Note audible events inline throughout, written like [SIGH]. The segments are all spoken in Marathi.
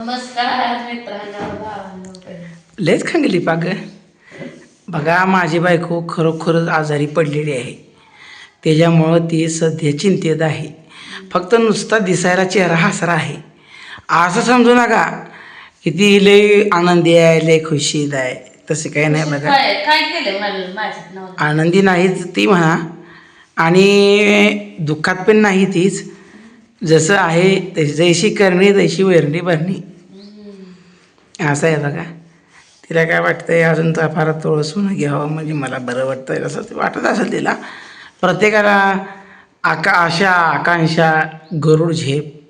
नमस्कार मित्रांनो भावांनो लयच खंगली पाग. बघा माझी बायको खरोखरच आजारी पडलेली आहे. त्याच्यामुळं ती सध्या चिंतेत आहे. फक्त नुसता दिसायला चेहरा हसरा आहे. असं समजू नका की ती लय आनंदी आहे लय खुशीत आहे. तसे काही नाही बघा. काय केलं आनंदी नाहीच ती म्हणा. आणि दुःखात पण नाही तीच. जसं आहे तशी जैशी करणी तशी वैरणी भरणी असं आहे बघा तिला काय वाटतंय अजून तर फार थोडं सोनं घ्यावं म्हणजे मला बरं वाटतंय असं ते वाटत असेल तिला. प्रत्येकाला आका आशा आकांक्षा गरुड झेप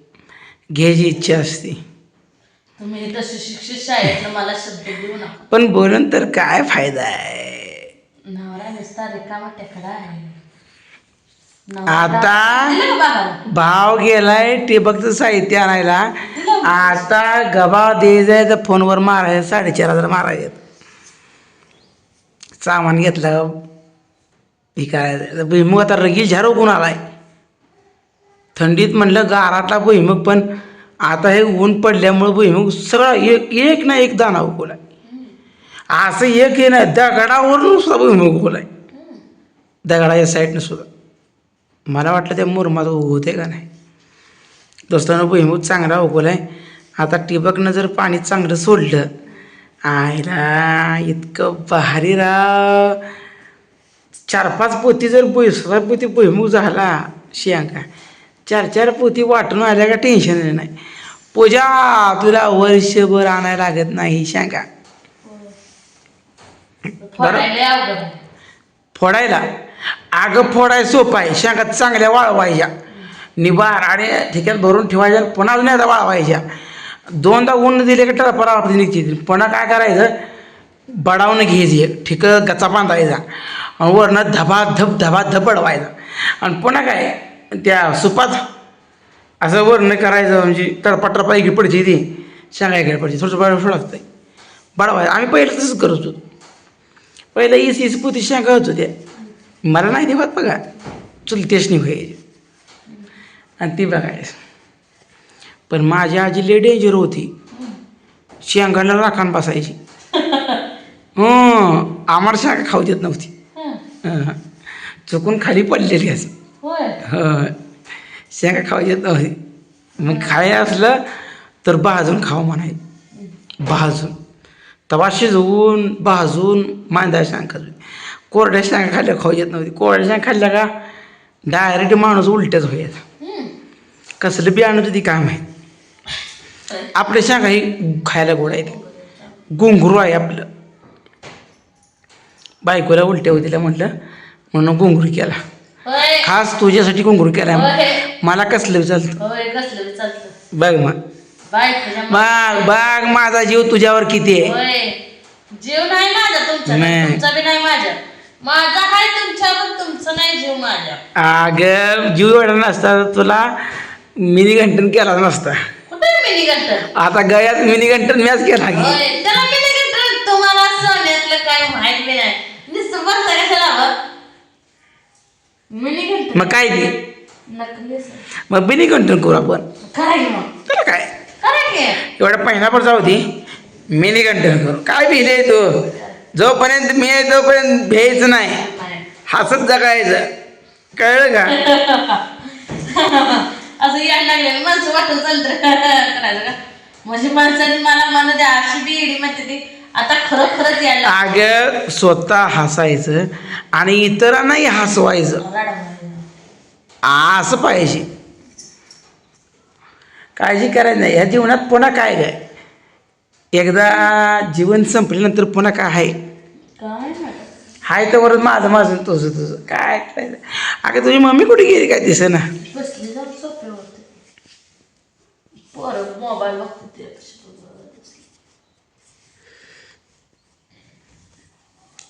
घ्यायची इच्छा असते. तुम्ही तसे शिक्षित शाळेत मला शब्द देऊ नका. पण बोलून तर काय फायदा आहे? नवरा नुसता रिकामा टेकडा आहे. आता- दिलं का बाबाला? भाव गेलाय टिबकचं साहित्य आणायला. आता गबा दे तर फोनवर मारायचं साडेचार हजार मारायचं सामान घेतलं हे करायचं भुईमुग आता रगी झारो कोण आलाय. थंडीत म्हणलं गारातला भुईमुग पण आता हे ऊन पडल्यामुळं भुईमुग सगळा एक एक ना एक दाना उगवलाय. असं एक हे ना दगडावरून सुद्धा भुईमुग उगवलाय. दगडाच्या साईडनं सुद्धा. मला वाटलं त्या मुरमाचं उगवते का नाही. दोस्तानं भुईमुग चांगला उगवलाय. आता ठिबकनं जर पाणी चांगलं सोडलं आयला इतकं भारी राव चार पाच पोती जर सहा पोती भुईमुग झाला शियांका चार चार पोती वाटून आल्या का टेन्शन नाही. पूजा तुला वर्षभर आणायला लागत नाही शांका फोडायला आहे. आगं फोडाय सोपं आहे शेंगा चांगल्या वाळवायच्या. निबार आणि ठिक्यात भरून ठेवायच्या पुन्हा अजून एकदा वाळवायच्या. दोनदा ऊन दिले की टळपरा आपली निघते. पुन्हा काय करायचं? बडावून घ्यायची. ठिकं गचा बांधायचा. आणि वरनं धबा धब धबा धब बडवायचा आणि पुन्हा काय? त्या सुपात असं वरनं करायचं म्हणजे तडपा टरपा इकडे पडची ती. शेंगा पडची थोडंसं बडवू लागतं बडवायचं. आम्ही पहिलं तसंच करत होतो. पहिलं इस इस पुती शेंगा होत होत्या. मला नाही देवत बघा. चुलतेच नाही व्हायची. आणि ती बघायचं. पण माझी आजी लय डेंजर होती. शेंगाला राखान बसायची. [LAUGHS] हं आम्हाला शेंगा खाऊ देत नव्हती. हं. चुकून खाली पडलेली असं हं. शेंगा खाऊ देत नव्हती. मग खाय असलं तर भाजून खाऊ म्हणाय भाजून. तवा शिजवून भाजून मांदा शेंगा कोरड्या शेंगा खाल्ल्या खाऊ येत नव्हती. कोरड्या शेंगा खाल्ल्या का? डायरेक्ट माणूस उलट्याच व्हायचा. कसलं बी आणत होती काय माहीत आपल्या शेंगा ही खायला गोड आहे ते. गुंगरू आहे आपलं. बायकोला उलट्या होतीला म्हटलं म्हणून गुंगरू केला. खास तुझ्यासाठी गुंगरू केला मला कसलं बी चालतं. बघ मग. बघ बघ माझा जीव तुझ्यावर किती आहे. जीव नाही माझा तुमचा नाही. तुमचा बी नाही माझ्या. माझा आहे तुमच्यावर तुमचं नाही जीव माझ्या. अगं जीव एवढा नसता तुला मिनी घंटन केला नसता. कुठे मिनी गंटर आता गयात मिनी घंटन मॅच केला की. होय त्याला मिनी गंटर तुम्हाला सोन्यातलं काय माहीत बी नाही. नुसतं बघता कशाला हवं. मिनी गंटर मग काय ते? मग मिनी घंटन करू आपण. करा की मग. तुला काय? करा की. पहिल्यावर जाऊ दे. मिनी घंटन करू. काय भिले तू? जोपर्यंत मी आहे तोपर्यंत भ्यायचं नाही. नाही. हसत जगायचं. कळलं का? [LAUGHS] असं यायला लागले. माणसं वाटून चालतं करायचं का? म्हणजे माणसाने मला द्या अशी बी इडी म्हणते ती. आता खरं खरंच यायला अगं स्वतः हसायचं आणि इतरांनाही हसवायचं. असं पाहिजे. काळजी करायची नाही. ह्या जीवनात पुन्हा काय काय एकदा जीवन संपल्यानंतर पुन्हा काय आहे. हाय तर बरं माझं माझं तुझं तुझं. काय करायचं? अगं तुझी मम्मी कुठे गेली काय दिसे ना मोबाईल बघते ते.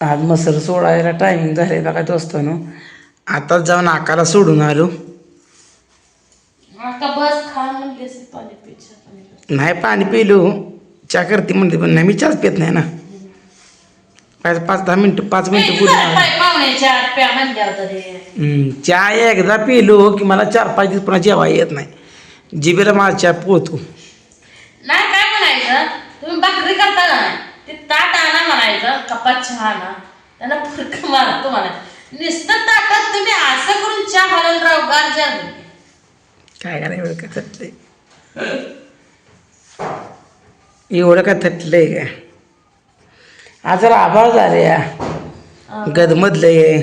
आज मसर सोडायला टायमिंग झाले बघा दोस्तानो आताच जाऊन आकाला सोडून आलो आता बस खा म्हणली असेल पाणी पिच्या पाणी पिच्या. नाही पाणी पिलो चहा करते म्हणते पण नाही मी चहाच पित नाही ना पाच पाच दहा मिनटं पाच मिनटं चहा एकदा पिलो की मला चार पाच दिवस पुन्हा जेवाय येत नाही जिबेला माझा चहा पोहतो नाही काय तुम्ही भाकरी करता ना ते ताट आणा म्हणायचं कपात चहा आणा. त्यांना फरक मारा तुम्हाला. नुसतं ताटात तुम्ही असं करून चहा हलल राव गार जार काय करायचं एवढं काय थटलंय? एवढं काय थटलंय काय आज जरा आभाळ झाले या. गदमधलंय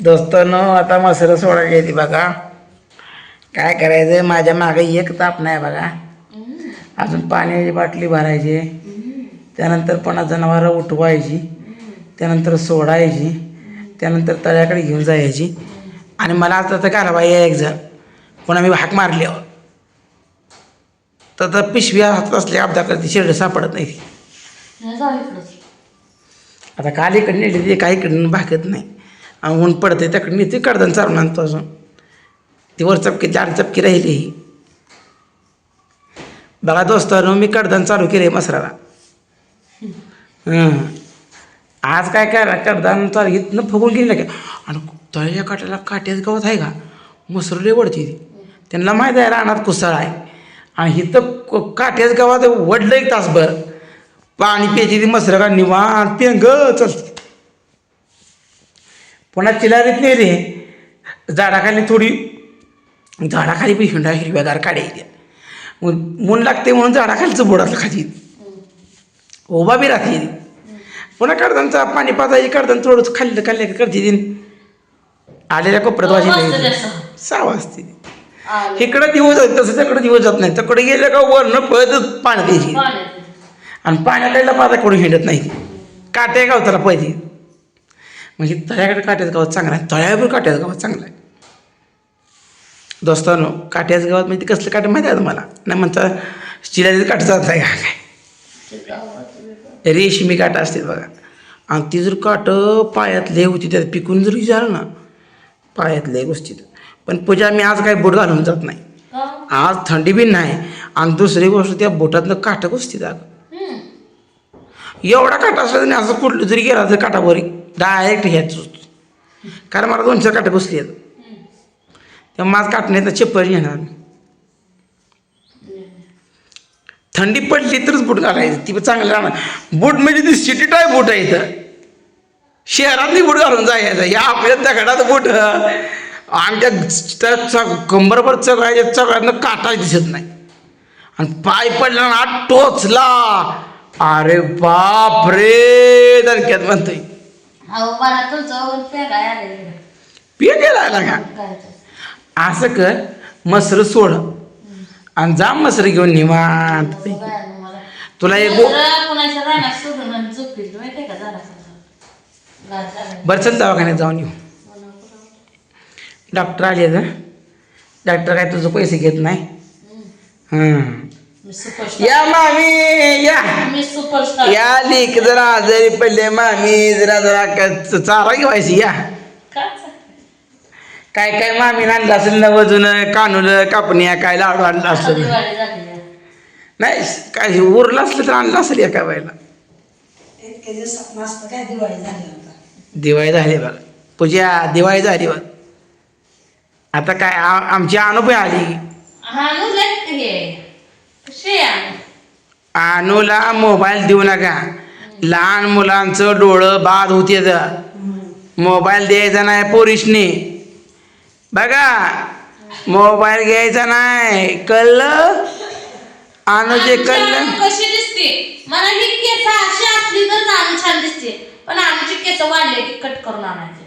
दोस्तांनो आता मसरं सोडा गेली बघा. काय करायचं? माझ्या मागे एक ताप नाही बघा. अजून पाण्याची बाटली भरायची. त्यानंतर पुन्हा जनावरं उठवायची. त्यानंतर सोडायची. त्यानंतर तळ्याकडे घेऊन जायची. आणि मला आता तर घालावा या एक जण पुन्हा मी हाक मारल्यावर तर तर पिशव्या हातात असल्या अपघात करते शेरड सापडत नाही आता काल इकडे नेली ते काही इकडनं भागत नाही. आणि ऊन पडते त्याकडे नेते कडदन चालून आणतो अजून. ती वर चपकी जाड चपकी राहिली. ही बघा दोस्तांनो मी कडदान चालू केले मसराला. आज काय काय कडदान चालू इथनं फुगून गेली का आणि तळ्याच्या काट्याला काट्याच गवत आहे का? मसरले वडची ती. त्यांना माहीत आहे रानात कुसळ आहे. आणि इथं काट्याच गावात वडलं एक तासभर. पाणी प्यायची ती मसरं का निवांत पेंग चलते. पुन्हा चिलारीत नाही रे झाडाखाली थोडी झाडाखाली बी हिंडा हिरव्यागार काढायची ऊन लागते म्हणून झाडाखालीचं बोडातलं खाली. उभा बी राहते. पुन्हा कडदांचा पाणी पाजायची कडदान थोडंच खाल्लं खाल्लं करते ती आलेल्या कोपऱ्यात वाजली. सहा वाजते. इकडं दिवस तसं तिकडं दिवस जात नाही. तिकडे गेलं का वरनं पळतच पाण्यात द्यायची पाण्यात. आणि पाण्याला पाता कोणी हिंडत नाही. काट्या गावताला पळते. म्हणजे तळ्याकडे काट्याच गावात चांगला आहे. तळ्यावर काट्याच गावात चांगला आहे. दोस्तानो काट्याच गावात म्हणजे कसलं काटे माहिती आहे तुम्हाला? नाही म्हणता चिलाचे काटे जात आहे का? काय रेशमी काटा असते बघा. आणि ती जर काटं पायातले होती त्यात पिकून जर झालं ना पायातले गोष्टीत पण पूजा मी आज काही बोट घालून जात नाही? आज थंडी बी नाही. आणि दुसरी गोष्ट त्या बोटातनं असते अगं हम्म. एवढा काटा असला तरी असं कुठलं जरी गेला तर काटावर डायरेक्ट ह्याच कारण मला दोन चार काटे बसली आहेत. तेव्हा माझं काटण्यात चप्पल घेणार. थंडी पडली तरच बूट घालायचं. ती पण चांगलं राहणार. बूट म्हणजे ती सिटी टाय बूट आहे इथं. शहरातली बूट घालून जायचं. या आपल्या दगडात बूट. आमच्या त्या चग कंबरभर चगळायच्या चगळ्यातनं काटा दिसत नाही. आणि पाय पडला ना टोचला. अरे बाप रे दणक्यात म्हणतोय. पिय गेला का? असं कर मसर सोड आणि जा मसर घेऊन निवांत ना. तुला एक गो. बरं चल दवाखान्यात जाऊन येऊ डॉक्टर आले तर डॉक्टर काय तुझं पैसे घेत नाही. हं. या मामी या या जरा आजारी पडले मामी जरा जरा क- चारा घेवायची या? काय काय मामी आणलं असेल नवजून कानूल कापण्या काय लाडू आणलं असेल. नाही काय उरलं असलं तर आणलं असेल एका वेळेला दिवाळी झाली बघ. पूजा दिवाळी झाली बघ. आता काय आ- आमची अनुभव आली. हा. नु हे? अनुला मोबाईल देऊ नका. लहान मुलांचं डोळं बाद होते मोबाईल द्यायचा नाही पोरीशने बघा मोबाईल घ्यायचा नाही. कळलं? अनुजे कळलं. कशी दिसते? मला ही केस अशी असली तर छान दिसते. पण आमची केस वाढले की कट करून आणायचे.